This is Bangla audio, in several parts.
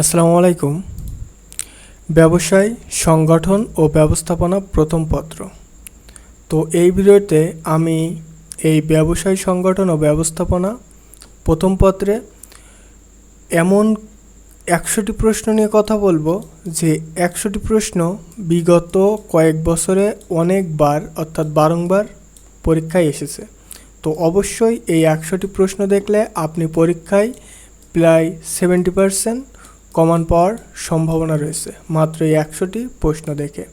আসসালামু আলাইকুম। ব্যবসায় সংগঠন ও ব্যবস্থাপনা প্রথম পত্র। তো এই ভিডিওতে আমি এই ব্যবসায় সংগঠন ও ব্যবস্থাপনা প্রথম পত্রে এমন একশোটি প্রশ্ন নিয়ে কথা বলব যে একশোটি প্রশ্ন বিগত কয়েক বছরে অনেকবার অর্থাৎ বারংবার পরীক্ষায় এসেছে। তো অবশ্যই এই একশোটি প্রশ্ন দেখলে আপনি পরীক্ষায় প্রায় সেভেন্টি পারসেন্ট কমান পাওয়ার সম্ভাবনা রয়েছে। মাত্র এই একশোটি প্রশ্ন দেখে।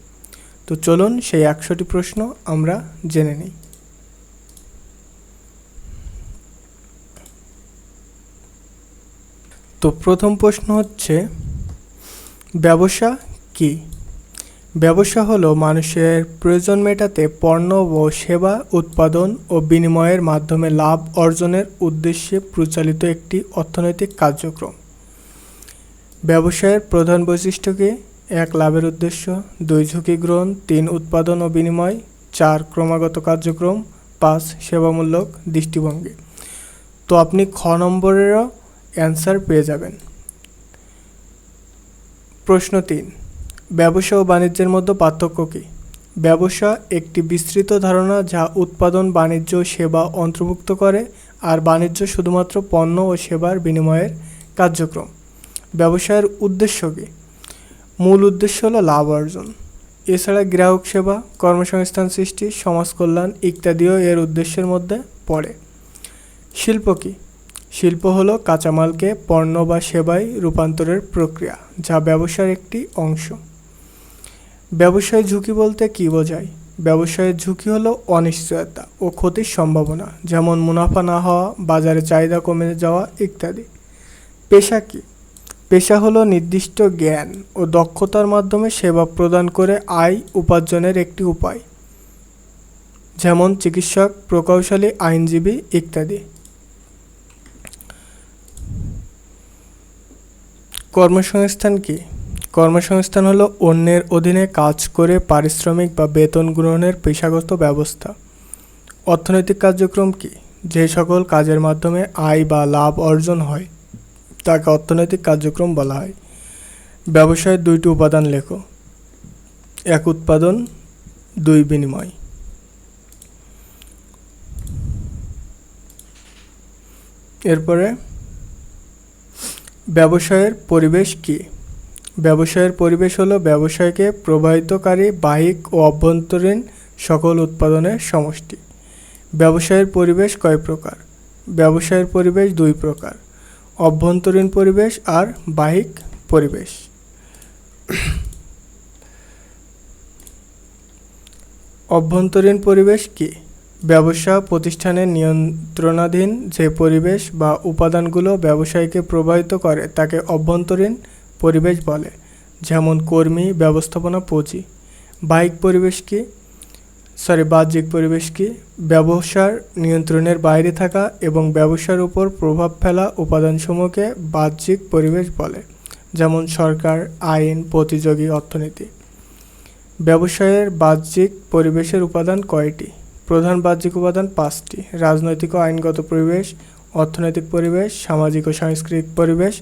তো চলুন সেই একশোটি প্রশ্ন আমরা জেনে নিই। তো প্রথম প্রশ্ন হচ্ছে, ব্যবসা কি? ব্যবসা হলো মানুষের প্রয়োজন মেটাতে পণ্য ও সেবা, উৎপাদন ও বিনিময়ের মাধ্যমে লাভ অর্জনের উদ্দেশ্যে প্রচালিত একটি অর্থনৈতিক কার্যক্রম। ব্যবসায়ের প্রধান বৈশিষ্ট্য কি এক লাভের উদ্দেশ্য, দুই ঝুঁকি গ্রহণ, তিন উৎপাদন ও বিনিময়, চার ক্রমাগত কার্যক্রম, পাঁচ সেবামূলক দৃষ্টিভঙ্গি। তো আপনি খ নম্বরেরও অ্যান্সার পেয়ে যাবেন। প্রশ্ন তিন, ব্যবসা ও বাণিজ্যের মধ্যে পার্থক্য কী? ব্যবসা একটি বিস্তৃত ধারণা যা উৎপাদন, বাণিজ্য, সেবা অন্তর্ভুক্ত করে, আর বাণিজ্য শুধুমাত্র পণ্য ও সেবার বিনিময়ের কার্যক্রম। ব্যবসায়ের উদ্দেশ্য কী? মূল উদ্দেশ্য হলো লাভ অর্জন। এছাড়া গ্রাহক সেবা, কর্মসংস্থান সৃষ্টি সমাজ কল্যাণ ইত্যাদিও এর উদ্দেশ্যের মধ্যে পড়ে। শিল্প কী? শিল্প হলো কাঁচামালকে পণ্য বা সেবায় রূপান্তরের প্রক্রিয়া, যা ব্যবসার একটি অংশ। ব্যবসায় ঝুঁকি বলতে কী বোঝায়? ব্যবসায়ের ঝুঁকি হলো অনিশ্চয়তা ও ক্ষতির সম্ভাবনা, যেমন মুনাফা না হওয়া, বাজারে চাহিদা কমে যাওয়া ইত্যাদি। পেশা কী? পেশা হলো নির্দিষ্ট জ্ঞান ও দক্ষতার মাধ্যমে সেবা প্রদান করে আয় উপার্জনের একটি উপায়। যেমন চিকিৎসক, প্রকৌশলী, আইনজীবী ইত্যাদি। কর্মসংস্থান কি? কর্মসংস্থান হলো অন্যের অধীনে কাজ করে পারিশ্রমিক বা বেতন গ্রহণের পেশাগত ব্যবস্থা। অর্থনৈতিক কার্যক্রম কি? যে সকল কাজের মাধ্যমে আয় বা লাভ অর্জন হয়। তাকে অর্থনৈতিক কার্যক্রম বলা হয়। ব্যবসায়ের দুইটি উপাদান লেখো। এক উৎপাদন, দুই বিনিময়। এরপরে, ব্যবসায়ের পরিবেশ কি? ব্যবসায়ের পরিবেশ হলো ব্যবসায়কে প্রবাহিতকারী, বাহিক ও অভ্যন্তরীণ সকল উৎপাদনের সমষ্টি। ব্যবসায়ের পরিবেশ কয় প্রকার? ব্যবসায়ের পরিবেশ দুই প্রকার। অভ্যন্তরীণ পরিবেশ আর বাহিক পরিবেশ। অভ্যন্তরীণ পরিবেশ কি? ব্যবসা, প্রতিষ্ঠানের নিয়ন্ত্রণাধীন যে পরিবেশ বা উপাদানগুলো ব্যবসায়ীকে প্রভাবিত করে তাকে অভ্যন্তরীণ পরিবেশ বলে, যেমন কর্মী, ব্যবস্থাপনা, পুঁজি। বাহ্যিক পরিবেশ কি? সরি বাহ্যিক পরিবেশ কি? ব্যবসার নিয়ন্ত্রণের বাইরে থাকা এবং ব্যবসার উপর প্রভাব ফেলা উপাদানসমূহকে বাহ্যিক পরিবেশ বলে, যেমন সরকার, আইন, প্রতিযোগী, অর্থনীতি। ব্যবসায়ের বাহ্যিক পরিবেশের উপাদান কয়টি? প্রধান বাহ্যিক উপাদান পাঁচটি। রাজনৈতিক ও আইনগত পরিবেশ, অর্থনৈতিক পরিবেশ, সামাজিক ও সাংস্কৃতিক পরিবেশ,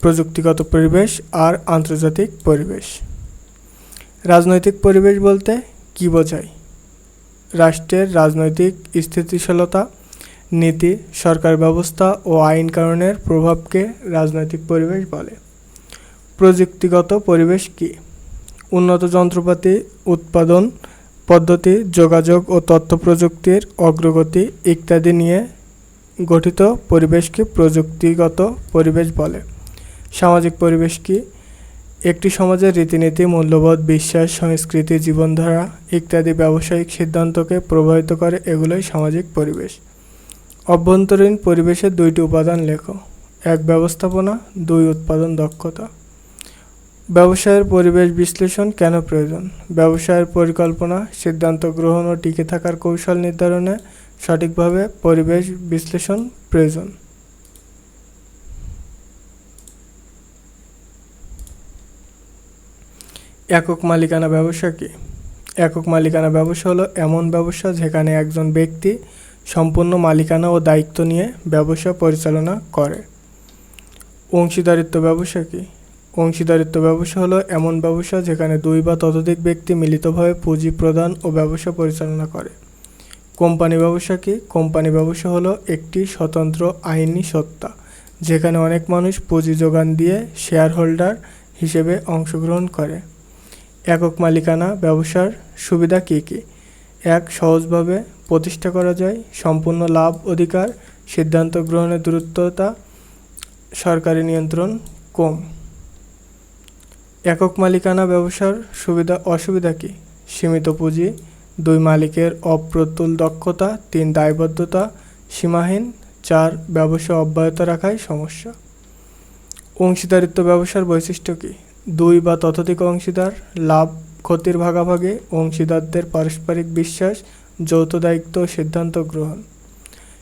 প্রযুক্তিগত পরিবেশ আর আন্তর্জাতিক পরিবেশ। রাজনৈতিক পরিবেশ বলতে কী বোঝায়? রাষ্ট্রের রাজনৈতিক স্থিতিশীলতা, নীতি, সরকার ব্যবস্থা ও আইন কানুনের প্রভাবকে রাজনৈতিক পরিবেশ বলে। প্রযুক্তিগত পরিবেশ কী? উন্নত যন্ত্রপাতি, উৎপাদন পদ্ধতি, যোগাযোগ ও তথ্য প্রযুক্তির অগ্রগতি ইত্যাদি নিয়ে গঠিত পরিবেশকে প্রযুক্তিগত পরিবেশ বলে। সামাজিক পরিবেশ কি? একটি সমাজের রীতিনীতি, মূল্যবোধ, বিশ্বাস, সংস্কৃতি, জীবনধারা ইত্যাদি ব্যবসায়িক সিদ্ধান্তকে প্রভাবিত করে, এগুলোই সামাজিক পরিবেশ। অভ্যন্তরীণ পরিবেশের দুইটি উপাদান লেখো, এক ব্যবস্থাপনা, দুই উৎপাদন দক্ষতা। ব্যবসায়ের পরিবেশ বিশ্লেষণ কেন প্রয়োজন? ব্যবসায়ের পরিকল্পনা, সিদ্ধান্ত গ্রহণ ও টিকে থাকার কৌশল নির্ধারণে সঠিকভাবে পরিবেশ বিশ্লেষণ প্রয়োজন। একক মালিকানা ব্যবসা কি? একক মালিকানা ব্যবসা হলো এমন ব্যবসা যেখানে একজন ব্যক্তি সম্পূর্ণ মালিকানা ও দায়িত্ব নিয়ে ব্যবসা পরিচালনা করে। অংশীদারিত্ব ব্যবসা কি? অংশীদারিত্ব ব্যবসা হলো এমন ব্যবসা যেখানে দুই বা ততোধিক ব্যক্তি মিলিতভাবে পুঁজি প্রদান ও ব্যবসা পরিচালনা করে। কোম্পানি ব্যবসা কি? কোম্পানি ব্যবসা হলো একটি স্বতন্ত্র আইনি সত্তা যেখানে অনেক মানুষ পুঁজি যোগান দিয়ে শেয়ার হোল্ডার হিসেবে অংশগ্রহণ করে। একক মালিকানা ব্যবসার সুবিধা কী কী? এক, সহজভাবে প্রতিষ্ঠা করা যায়, সম্পূর্ণ লাভ অধিকার, সিদ্ধান্ত গ্রহণের দ্রুততা, সরকারি নিয়ন্ত্রণ কম। একক মালিকানা ব্যবসার সুবিধা, অসুবিধা কী? সীমিত পুঁজি, দুই মালিকের অপ্রতুল দক্ষতা, তিন দায়বদ্ধতা, সীমাহীন, চার, ব্যবসা অব্যাহত রাখায় সমস্যা। অংশীদারিত্ব ব্যবসার বৈশিষ্ট্য কী? দুই বা ততোধিক অংশীদার, লাভ, ক্ষতির ভাগাভাগি, অংশীদারদের পারস্পরিক বিশ্বাস, যৌথ দায়িত্ব সিদ্ধান্ত গ্রহণ।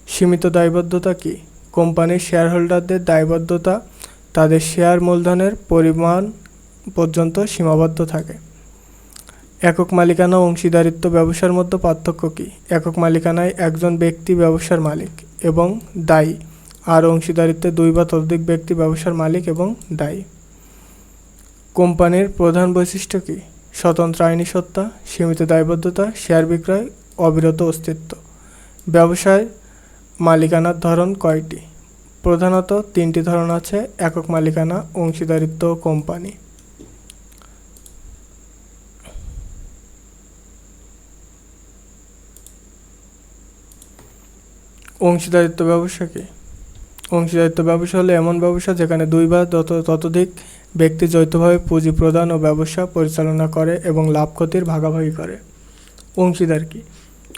সীমিত দায়বদ্ধতা কী? কোম্পানির শেয়ার হোল্ডারদের দায়বদ্ধতা, তাদের শেয়ার মূলধনের পরিমাণ পর্যন্ত সীমাবদ্ধ থাকে। একক মালিকানা অংশীদারিত্ব ব্যবসার মধ্যে পার্থক্য কী? একক মালিকানায় একজন ব্যক্তি ব্যবসার মালিক এবং দায়ী, আর অংশীদারিত্বে দুই বা ততোধিক ব্যক্তি ব্যবসার মালিক এবং দায়ী। কোম্পানির প্রধান বৈশিষ্ট্য কী? স্বতন্ত্র আইনি সত্তা, সীমিত দায়বদ্ধতা, শেয়ার বিক্রয়, অবিরত অস্তিত্ব। ব্যবসায় মালিকানার ধরন কয়টি? প্রধানত তিনটি ধরন আছে, একক মালিকানা, অংশীদারিত্ব কোম্পানি। অংশীদারিত্ব ব্যবসা কি? অংশীদারিত্ব ব্যবসা হলো এমন ব্যবসা যেখানে দুই বা তত, ততোধিক ব্যক্তি যৌথভাবে পুঁজি প্রদান ও ব্যবসা পরিচালনা করে এবং লাভ ক্ষতির ভাগাভাগি করে। অংশীদার কি?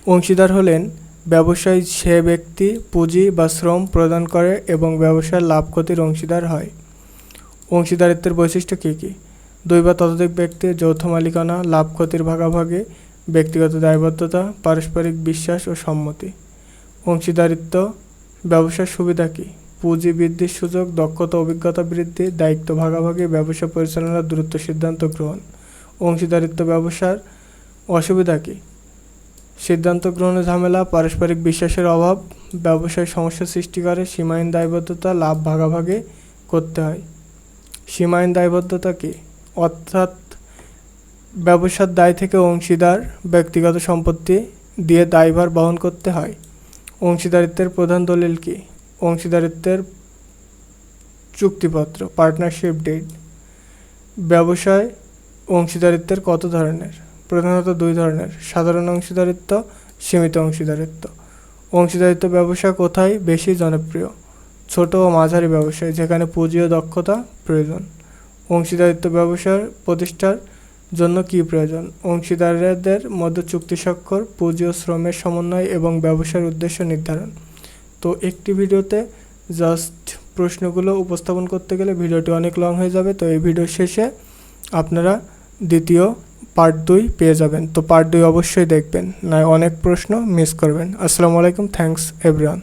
অংশীদার হলেন ব্যবসায়ী সে ব্যক্তি পুঁজি বা শ্রম প্রদান করে এবং ব্যবসার লাভ ক্ষতির অংশীদার হয়। অংশীদারিত্বের বৈশিষ্ট্য কী কী? দুই বা ততোধিক ব্যক্তির যৌথ মালিকানা, লাভ ক্ষতির ভাগাভাগি, ব্যক্তিগত দায়বদ্ধতা, পারস্পরিক বিশ্বাস ও সম্মতি। অংশীদারিত্ব, ব্যবসার সুবিধা কী? পুঁজি বৃদ্ধির সুযোগ, দক্ষতা, অভিজ্ঞতা বৃদ্ধি, দায়িত্ব ভাগাভাগি, ব্যবসা পরিচালনার দ্রুত সিদ্ধান্ত গ্রহণ, অংশীদারিত্ব ব্যবসার অসুবিধা কী? সিদ্ধান্ত গ্রহণের ঝামেলা, পারস্পরিক বিশ্বাসের অভাব, ব্যবসায় সমস্যা সৃষ্টি করে, সীমাহীন দায়বদ্ধতা, লাভ ভাগাভাগি করতে হয়। সীমাহীন দায়বদ্ধতা কী? অর্থাৎ ব্যবসার দায় থেকে অংশীদার ব্যক্তিগত সম্পত্তি দিয়ে দায়ভার বহন করতে হয়। অংশীদারিত্বের প্রধান দলিল কি? অংশীদারিত্বের চুক্তিপত্র পার্টনারশিপ ডিড ব্যবসায় অংশীদারিত্বের কত ধরনের? প্রধানত দুই ধরনের, সাধারণ অংশীদারিত্ব, সীমিত অংশীদারিত্ব। অংশীদারিত্ব ব্যবসা কোথায় বেশি জনপ্রিয়? ছোট ও মাঝারি ব্যবসায়, যেখানে পুঁজি ও দক্ষতা প্রয়োজন। অংশীদারিত্ব ব্যবসার প্রতিষ্ঠার জন্য কী প্রয়োজন? অংশীদারদের মধ্যে চুক্তি স্বাক্ষর পুঁজি ও শ্রমের সমন্বয় এবং ব্যবসার উদ্দেশ্য নির্ধারণ। তো একটি ভিডিওতে জাস্ট প্রশ্নগুলো উপস্থাপন করতে গেলে ভিডিওটি অনেক লং হয়ে যাবে, তো এই ভিডিও শেষে আপনারা দ্বিতীয় পার্ট দুই পেয়ে যাবেন। তো পার্ট দুই অবশ্যই দেখবেন না অনেক প্রশ্ন মিস করবেন। আসসালামু আলাইকুম থ্যাংকস এভরিওয়ান